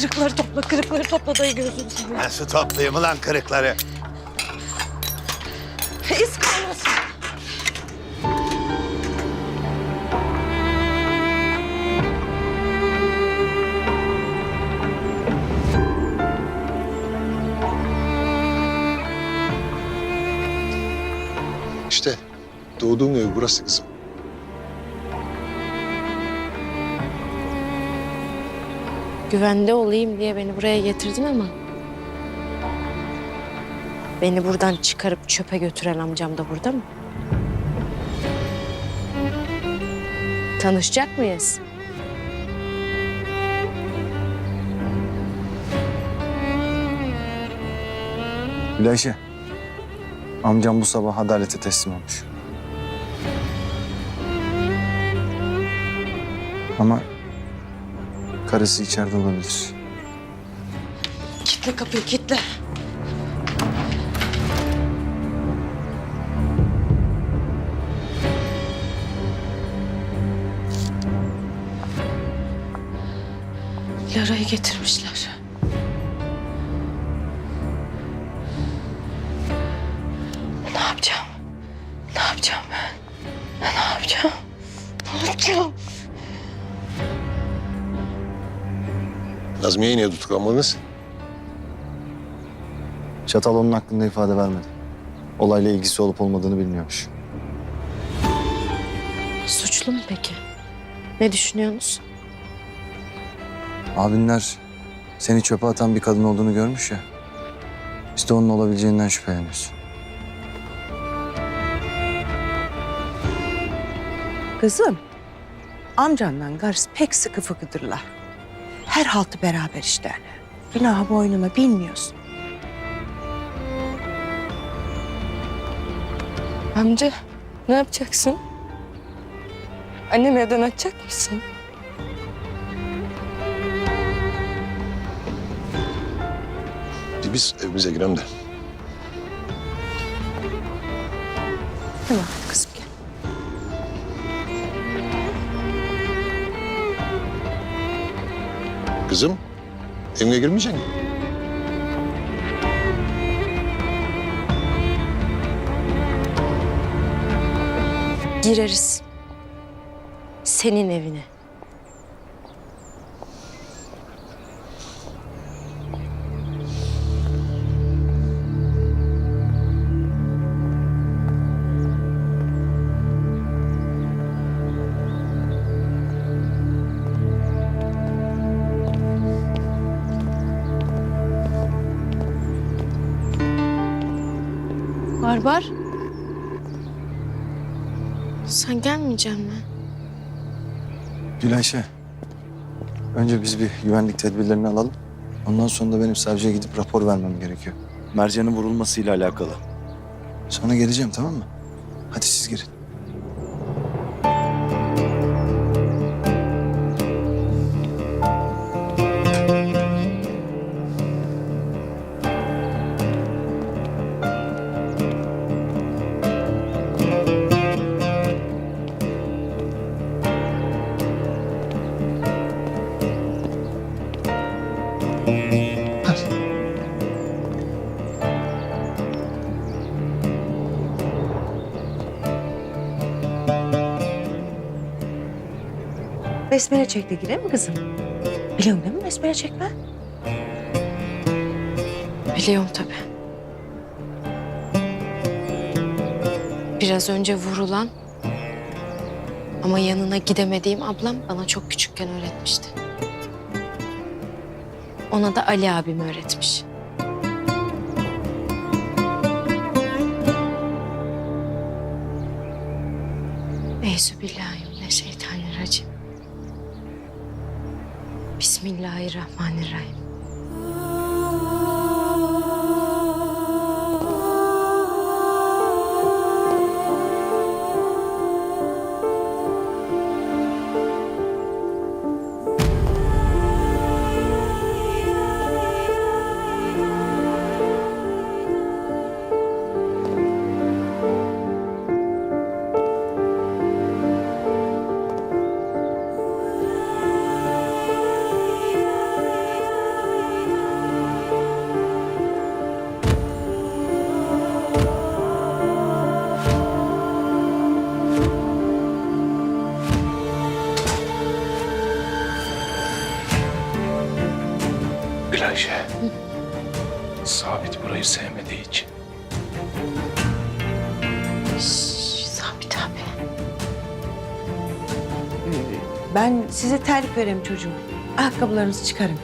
kırıkları topla, kırıkları topla dayı gözünü seveyim. Nasıl toplayayım ulan kırıkları? İz kalmasın. İşte doğduğun ev burası kızım. Güvende olayım diye beni buraya getirdin ama... Beni buradan çıkarıp çöpe götüren amcam da burada mı? Tanışacak mıyız? Gülayşe. Amcam bu sabah adalete teslim olmuş. Ama karısı içeride olabilir. Kitle kapıyı, kitle. Lara'yı getirmişler. Nazmiye'yi niye tutuklamadınız? Çatal onun hakkında ifade vermedi. Olayla ilgisi olup olmadığını bilmiyormuş. Suçlu mu peki? Ne düşünüyorsunuz? Abinler seni çöpe atan bir kadın olduğunu görmüş ya. İşte onun olabileceğinden şüpheleniyorsun. Kızım, amcanla karısı pek sıkı fıkıdırlar. Her haltı beraber işlerler. Günahı boynuna bilmiyorsun. Amca ne yapacaksın? Annem evden açacak mısın? Biz evimize girelim de. Tamam kızım Kızım, evine girmeyecek misin? Gireriz. Senin evine. Barbar. Sen gelmeyecek mi? Gülayşe. Önce biz bir güvenlik tedbirlerini alalım. Ondan sonra da benim savcıya gidip rapor vermem gerekiyor. Mercan'ın vurulmasıyla alakalı. Sonra geleceğim tamam mı? Hadi siz girin. Besmele çekti girer mi kızım? Biliyorsun değil mi besmele çekme? Biliyorum tabii. Biraz önce vurulan ama yanına gidemediğim ablam bana çok küçükken öğretmişti. Ona da Ali abim öğretmiş. Euzubillahimineşşeytanirracim. Bismillahirrahmanirrahim. Gülayşe. Sabit burayı sevmediği için. Şşş, Sabit abi. Ee, ben size terlik vereyim çocuğum. Ayakkabılarınızı çıkarın.